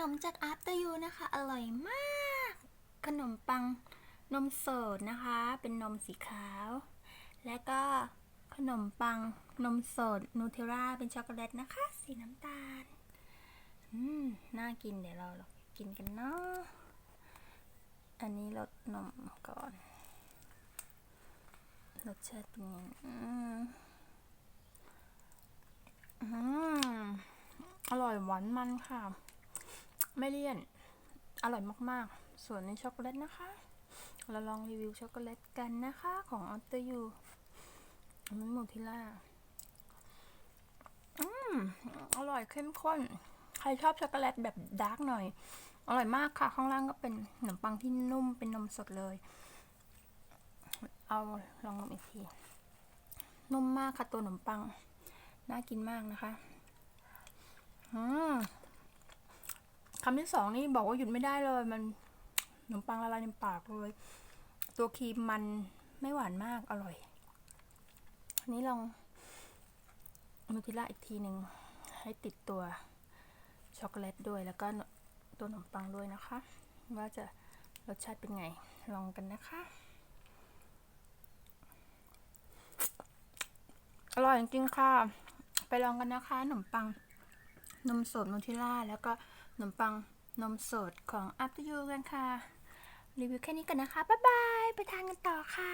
นมจาก After You นะคะ อร่อยมาก ขนมปังนมสดนะคะ เป็นนมสีขาว และก็ขนมปังนมสดนูเทลล่าเป็นช็อกโกแลตนะคะ สีน้ำตาล อืม น่ากินเดี๋ยวเราลองกินกันเนาะอันนี้รสนมก่อนรสชาติเป็นไงอืมอืมอร่อยหวานมันค่ะ ไม่เลี่ยน อร่อยมากๆ ส่วนในช็อกโกแลตนะคะ เราลองรีวิวช็อกโกแลตกันนะคะของออตเตอร์ยูอันหมูทิล่าอืมอร่อยเข้มข้น ใครชอบช็อกโกแลตแบบดาร์กหน่อย อร่อยมากค่ะ ข้างล่างก็เป็นขนมปังที่นุ่มเป็นนมสดเลย เอาลองนมอีกที นุ่มมากค่ะตัวขนมปัง น่ากินมากนะคะ อืม คำที่สองนี่บอกว่าหยุดไม่ได้เลย มันขนมปังละลายในปากเลย ตัวครีมมันไม่หวานมากอร่อย อันนี้ลองนูทลล่าอีกทีหนึ่งให้ติดตัวช็อกโกแลตด้วยแล้วก็ตัวขนมปังด้วยนะคะ ว่าจะรสชาติเป็นไงลองกันนะคะ อร่อยจริงๆค่ะ ไปลองกันนะคะขนมปังนมสดนูทลล่าแล้วก็ นมปังนมสดของ After You กันค่ะ รีวิวแค่นี้กันนะคะ บ๊ายบาย ไปทานกันต่อค่ะ